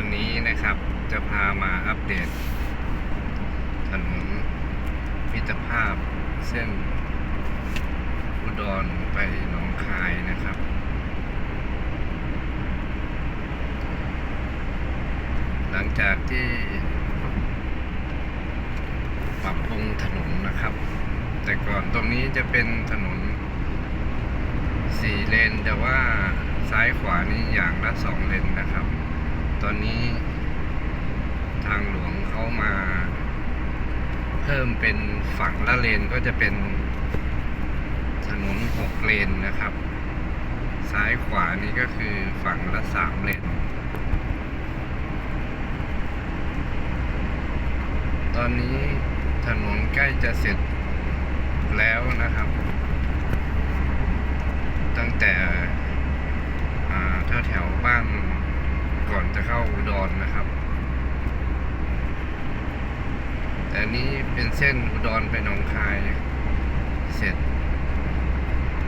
วันนี้นะครับจะพามาอัปเดต ถนนมิตรภาพเส้นอุดรไปหนองคายนะครับ หลังจากที่ปรับปรุงถนนนะครับ แต่ก่อนตรงนี้จะเป็นถนนสี่เลนแต่ว่าซ้ายขวานี่อย่างละสองเลนนะครับ ตอนนี้ ทางหลวงเขามา เพิ่มเป็นฝั่งละเลนก็จะเป็น ถนนหกเลนนะครับ ซ้ายขวานี่ก็คือฝั่งละสามเลน ตอนนี้ถนนใกล้จะเสร็จแล้วนะครับ ตั้งแต่แถวแถวๆบ้าน ก่อนจะเข้าอุดรนะครับ แต่นี้เป็นเส้นอุดรไปหนองคาย เสร็จ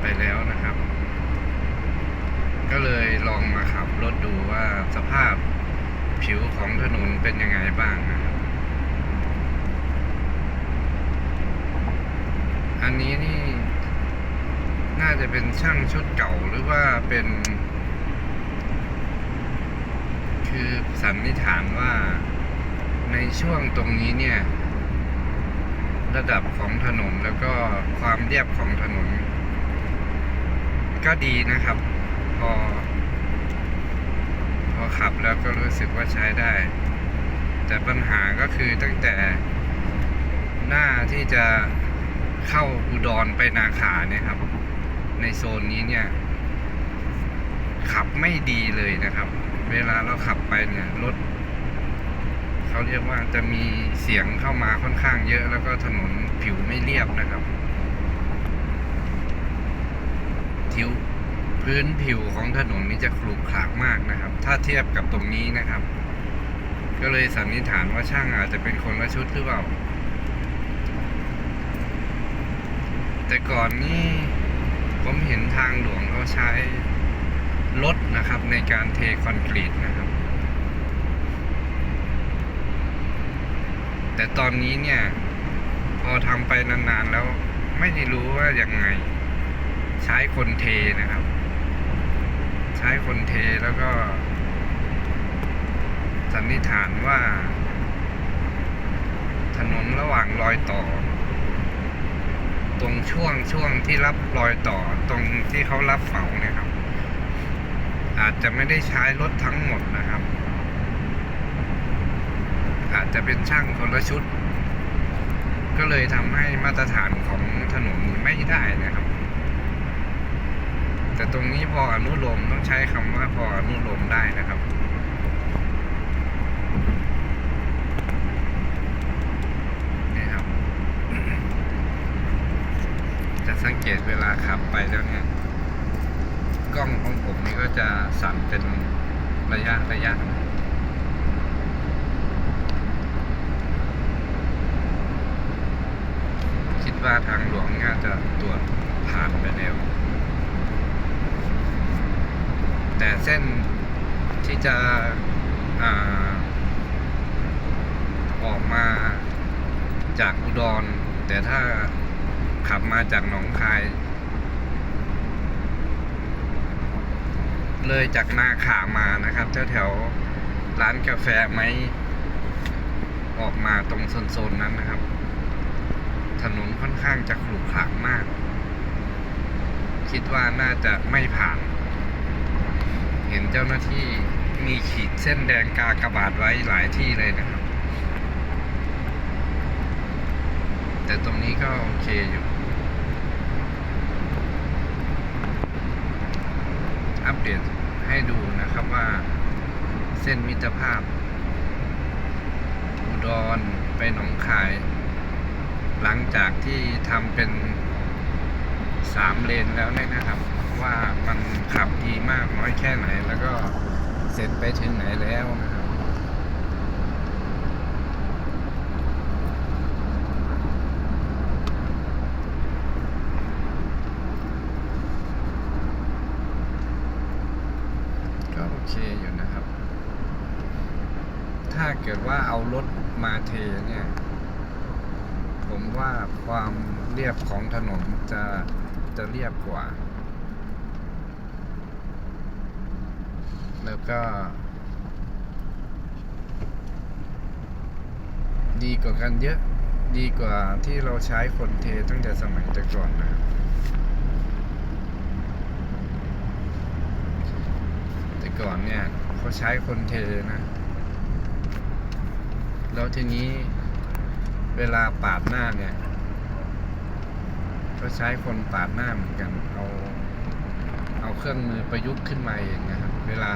ไปแล้วนะครับ ก็เลยลองมาขับรถดูว่าสภาพผิวของถนนเป็นยังไงบ้างนะครับ อันนี้นี่ น่าจะเป็นช่างชุดเก่าหรือว่าเป็น คือสันนิษฐานว่าในช่วงตรงนี้เนี่ย ระดับของถนนแล้วก็ความเรียบของถนน ก็ดีนะครับ พอ พอขับแล้วก็รู้สึกว่าใช้ได้ แต่ปัญหาก็คือตั้งแต่หน้าที่จะเข้าอุดรไปนาขาเนี่ยครับ ในโซนนี้เนี่ย ขับไม่ดีเลยนะครับ เวลาเราขับไปเนี่ยรถเขาเรียกว่าจะมีเสียงเข้ามาค่อนข้างเยอะ แล้วก็ถนนผิวไม่เรียบนะครับทิวพื้นผิวของถนนนี้จะขรุขระมากนะครับ ถ้าเทียบกับตรงนี้นะครับ ก็เลยสันนิษฐานว่าช่างอาจจะเป็นคนละชุดหรือเปล่า แต่ก่อนนี่ผมเห็นทางหลวงเขาใช้ นะครับในการเทคอนกรีตนะครับ แต่ตอนนี้เนี่ย พอทำไปนานๆแล้วไม่ได้รู้ว่ายังไง ใช้คนเทนะครับ ใช้คนเทแล้วก็ สันนิษฐานว่า ถนนระหว่างรอยต่อตรงช่วงช่วงที่รับรอยต่อตรงที่เขารับเหมาเนี่ยครับ อาจจะไม่ได้ใช้รถทั้งหมดนะครับ อาจจะเป็นช่างคนละชุด ก็เลยทำให้มาตรฐานของถนนไม่ได้นะครับ แต่ตรงนี้พออนุโลมต้องใช้คำว่าพออนุโลมได้นะครับนี่ครับจะสังเกตเวลาขับไปแล้วเนี่ย กล้องของผมนี่ก็จะสั่นเป็นระยะระยะคิดว่าทางหลวงน่าจะตรวจผ่านไปแล้วแต่เส้นที่จะอาออกมาจากอุดร แต่ถ้าขับมาจากหนองคาย เลยจากนาขามานะครับแถวแถวร้านกาแฟไหมออกมาตรงโซนๆนั้นนะครับ ถนนค่อนข้างจะขรุขระมาก คิดว่าน่าจะไม่ผ่าน เห็นเจ้าหน้าที่มีขีดเส้นแดงกากระบาทไว้หลายที่เลยนะครับ แต่ตรงนี้ก็โอเคอยู่ อัปเดตให้ดูนะครับว่าเส้นมิตรภาพ อุดรไปหนองคาย หลังจากที่ทำเป็นสามเลนแล้วเนี่ยนะครับ ว่ามันขับดีมากน้อยแค่ไหน แล้วก็เสร็จไปถึงไหนแล้วนะครับก็โอเคอยู่นะครับ ถ้าเกิดว่าเอารถมาเทเนี่ย ผมว่าความเรียบของถนนจะจะเรียบกว่า แล้วก็ ดีกว่ากันเยอะ ดีกว่าที่เราใช้คนเทตั้งแต่สมัยแต่ก่อนนะครับแต่ก่อนเนี่ยเขาใช้คนเทนะ แล้วทีนี้เวลาปาดหน้าเนี่ย ก็ใช้คนปาดหน้าเหมือนกัน เอาเอาเครื่องมือประยุกต์ขึ้นมาเองนะครับ เวลา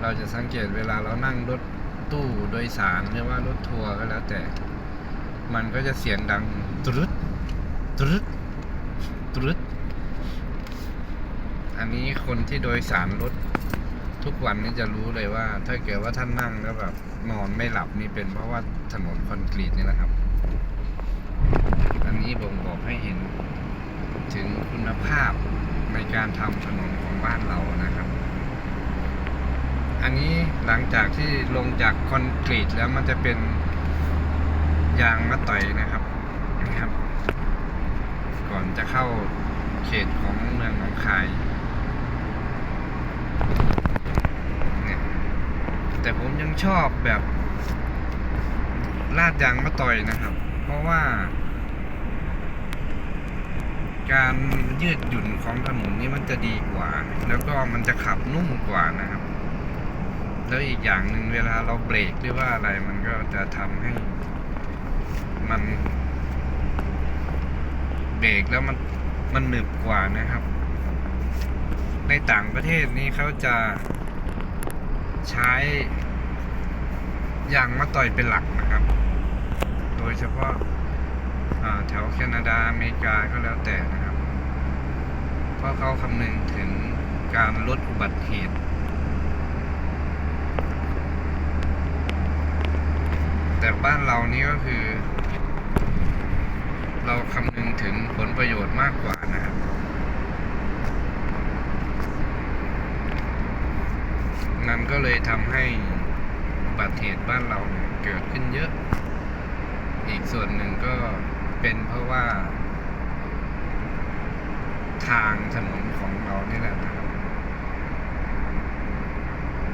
เราจะสังเกตเวลาเรานั่งรถตู้โดยสารหรือว่ารถทัวร์ก็แล้วแต่ มันก็จะเสียงดังตรึดตรึดตรึดอันนี้คนที่โดยสารรถ ทุกวันนี้จะรู้เลยว่า ถ้าเกิดว่าท่านนั่งแล้วแบบนอนไม่หลับนี่เป็นเพราะว่าถนนคอนกรีตนี่แหละครับ อันนี้บ่งบอกให้เห็นถึงคุณภาพในการทำถนนของบ้านเรานะครับ อันนี้หลังจากที่ลงจากคอนกรีตแล้วมันจะเป็นยางมะต่อยนะครับนะครับ ก่อนจะเข้าเขตของเมืองหนองคายเนี่ย แต่ผมยังชอบแบบ ลาดยางมะต่อยนะครับ เพราะว่า การยืดหยุ่นของถนนนี่มันจะดีกว่า แล้วก็มันจะขับนุ่มกว่านะครับ แล้วอีกอย่างหนึ่งเวลาเราเบรกหรือว่าอะไรมันก็จะทำให้ มันเบรกแล้วมันมันหนึบกว่านะครับ ในต่างประเทศนี้เขาจะ ใช้ยางมะต่อยเป็นหลักนะครับ โดยเฉพาะาแถวแคนาดาอเมริกาก็แล้วแต่นะครับ เพราะเขาคำนึงถึงการลดอุบัติเหตุแต่บ้านเรานี่ก็คือ เราคำนึงถึงผลประโยชน์มากกว่านะครับ นั่น ก็เลยทำให้อุบัติเหตุบ้านเราเนี่ยเกิดขึ้นเยอะ อีกส่วนหนึ่งก็เป็นเพราะว่า ทางถนนของเรานี่แหละนะครับ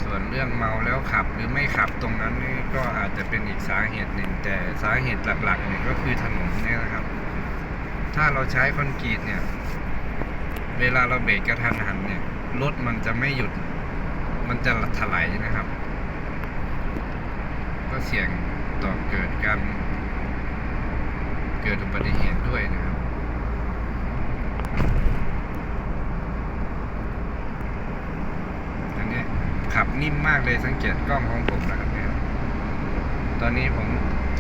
ส่วนเรื่องเมาแล้วขับหรือไม่ขับตรงนั้นนี่ก็อาจจะเป็นอีกสาเหตุหนึ่ง แต่สาเหตุหลักๆเนี่ยก็คือถนนเนี่ยนะครับ ถ้าเราใช้คอนกรีตเนี่ย เวลาเราเบรกกระทันหันเนี่ยรถมันจะไม่หยุด มันจะถลายนะครับ ก็เสี่ยงต่อเกิดการเกิดอุบัติเหตุด้วยนะครับอันนี้ขับนิ่มมากเลยสังเกตกล้องของผมนะครับเนี่ยตอนนี้ผม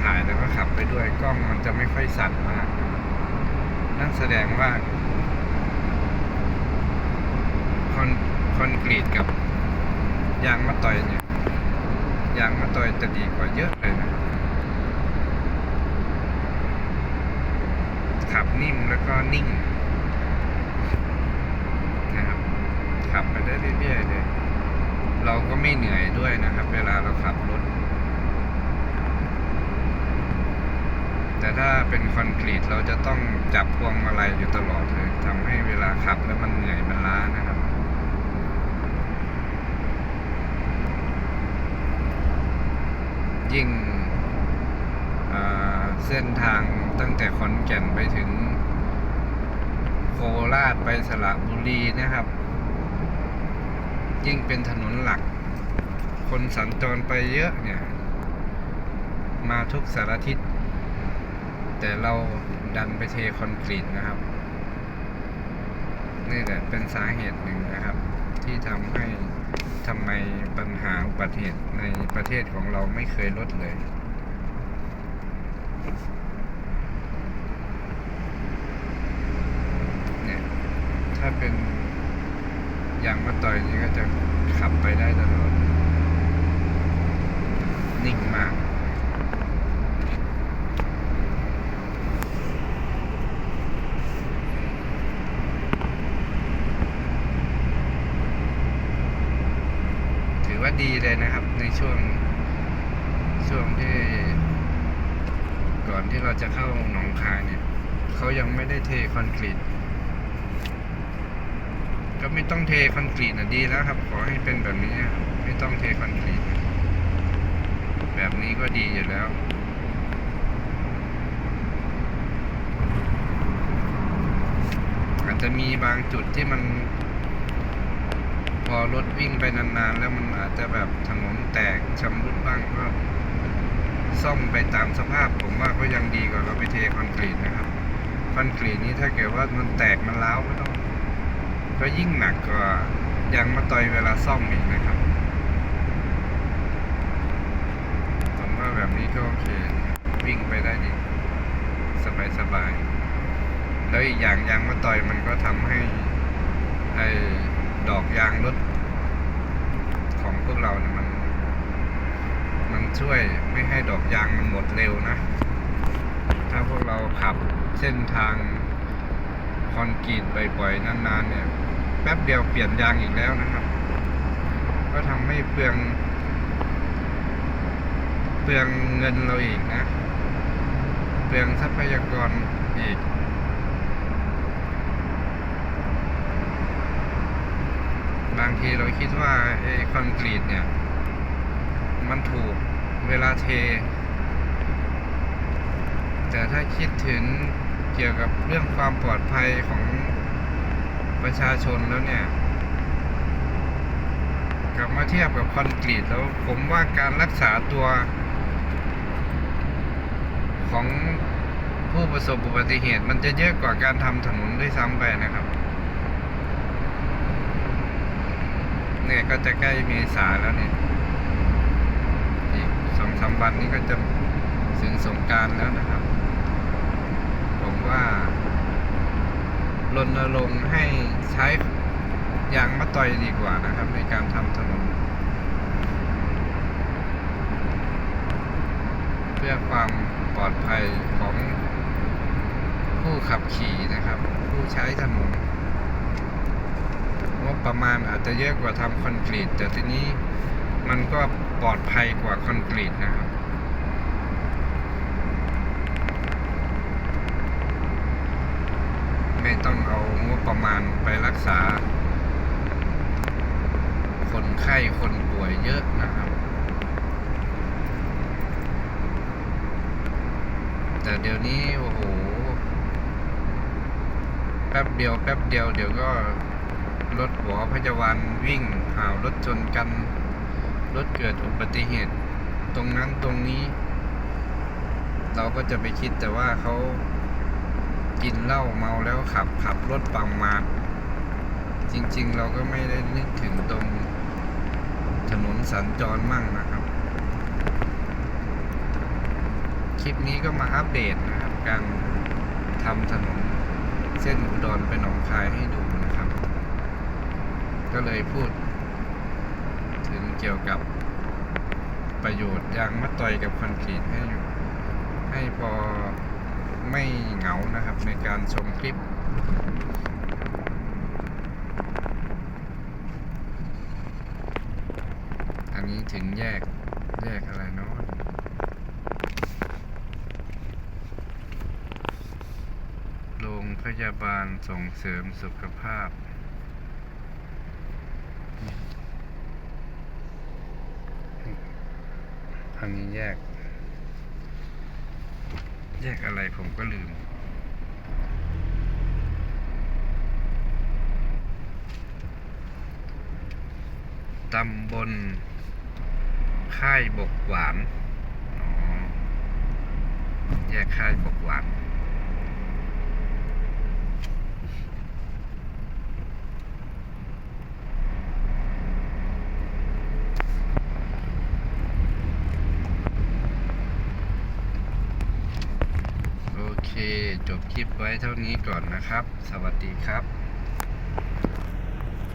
ถ่ายแล้วก็ขับไปด้วยกล้องมันจะไม่ค่อยสั่นมาก นั่นแสดงว่าคอนคอนกรีตกับ ยางมะตอยเนี่ยยางมะตอยจะดีกว่าเยอะเลยนะขับนิ่มแล้วก็นิ่งนะครับขับไปได้เรื่อยๆเลย เราก็ไม่เหนื่อยด้วยนะครับ เวลาเราขับรถ แต่ถ้าเป็นคอนกรีตเราจะต้องจับพวงมาลัยอยู่ตลอดเลยทำให้เวลาขับแล้วมันเหนื่อยมันล้านะครับ ยิ่งเส้นทางตั้งแต่ขอนแก่นไปถึง โคราชไปสระบุรีนะครับ ยิ่งเป็นถนนหลัก คนสัญจรไปเยอะเนี่ย มาทุกสารทิศ แต่เราดันไปเทคอนกรีตนะครับ นี่แหละเป็นสาเหตุหนึ่งนะครับ ที่ทำให้ ทำไมปัญหาอุบัติเหตุในประเทศของเราไม่เคยลดเลย เนี่ย ถ้าเป็นยางมะตอยนี่ก็จะขับไปได้ตลอด นิ่งมาก ถือว่าดีเลยนะครับในช่วงช่วงที่ก่อนที่เราจะเข้าหนองคายเนี่ยเขายังไม่ได้เทคอนกรีตก็ไม่ต้องเทคอนกรีตนะดีแล้วครับ ขอให้เป็นแบบนี้ไม่ต้องเทคอนกรีตแบบนี้ก็ดีอยู่แล้วอาจจะมีบางจุดที่มัน พอรถวิ่งไปนานๆ แล้วมันอาจจะแบบถนนแตกชำรุดบ้างก็ ซ่อมไปตามสภาพผมว่าก็ยังดีกว่าเราไปเทคอนกรีตนะครับคอนกรีตนี้ถ้าเกิดว่ามันแตกมันร้าวก็ต้องก็ยิ่งหนักกว่ายางมาต่อยเวลาซ่อมอีกนะครับผมว่าแบบนี้ก็โอเควิ่งไปได้ดี สบายสบายๆแล้วอีกอย่างยางมาต่อยมันก็ทำให้ไอ ดอกยางรถของพวกเราเนี่ยมัน มันช่วยไม่ให้ดอกยางมันหมดเร็วนะ ถ้าพวกเราขับเส้นทางคอนกรีตบ่อยๆนานๆเนี่ย แป๊บเดียวเปลี่ยนยางอีกแล้วนะครับ ก็ทำให้เปลือง เปลืองเงินเราอีกนะ เปลืองทรัพยากรอีก บางทีเราคิดว่าไอ้คอนกรีตเนี่ย มันถูกเวลาเท แต่ถ้าคิดถึงเกี่ยวกับเรื่องความปลอดภัยของประชาชนแล้วเนี่ย กลับมาเทียบกับคอนกรีตแล้วผมว่าการรักษาตัว ของผู้ประสบอุบัติเหตุ มันจะเยอะกว่าการทำถนนด้วยซ้ำไปนะครับ เนี่ยก็จะใกล้เมษาแล้วเนี่ยอีกสองสามวันนี้ก็จะถึงสงการแล้วนะครับ ผมว่ารณรงค์ให้ใช้ยางมะตอยดีกว่านะครับ ในการทำถนน เพื่อความปลอดภัยของผู้ขับขี่นะครับ ผู้ใช้ถนน ประมาณอาจจะเยอะกว่าทำคอนกรีต แต่ทีนี้มันก็ปลอดภัยกว่าคอนกรีตนะครับไม่ต้องเอางบประมาณไปรักษา คนไข้คนป่วยเยอะนะครับ แต่เดี๋ยวนี้โอ้โห แป๊บเดียวแป๊บเดียวเดี๋ยวก็ รถหัวพยาบาลวิ่งหาวรถชนกัน รถเกิดอุบัติเหตุ ตรงนั้นตรงนี้ เราก็จะไปคิดแต่ว่าเขากินเหล้าเมาแล้วขับขับรถประมาจริง ๆ เราก็ไม่ได้นึกถึงตรงถนนสัญจรมั่งนะครับ คลิปนี้ก็มาอัปเดตนะครับ การทำถนนเส้นอุดรไปหนองคายให้ดู ก็เลยพูด ถึงเกี่ยวกับประโยชน์ยางมะตอยกับคอนกรีตให้ให้พอไม่เหงานะครับในการชมคลิป อันนี้ถึงแยกแยกอะไรเนาะโรงพยาบาลส่งเสริมสุขภาพันนี้แยก แยกอะไรผมก็ลืม ตำบลค่ายบกหวาน แยกค่ายบกหวาน โอเค จบคลิป ไว้เท่านี้ก่อนนะครับ สวัสดีครับ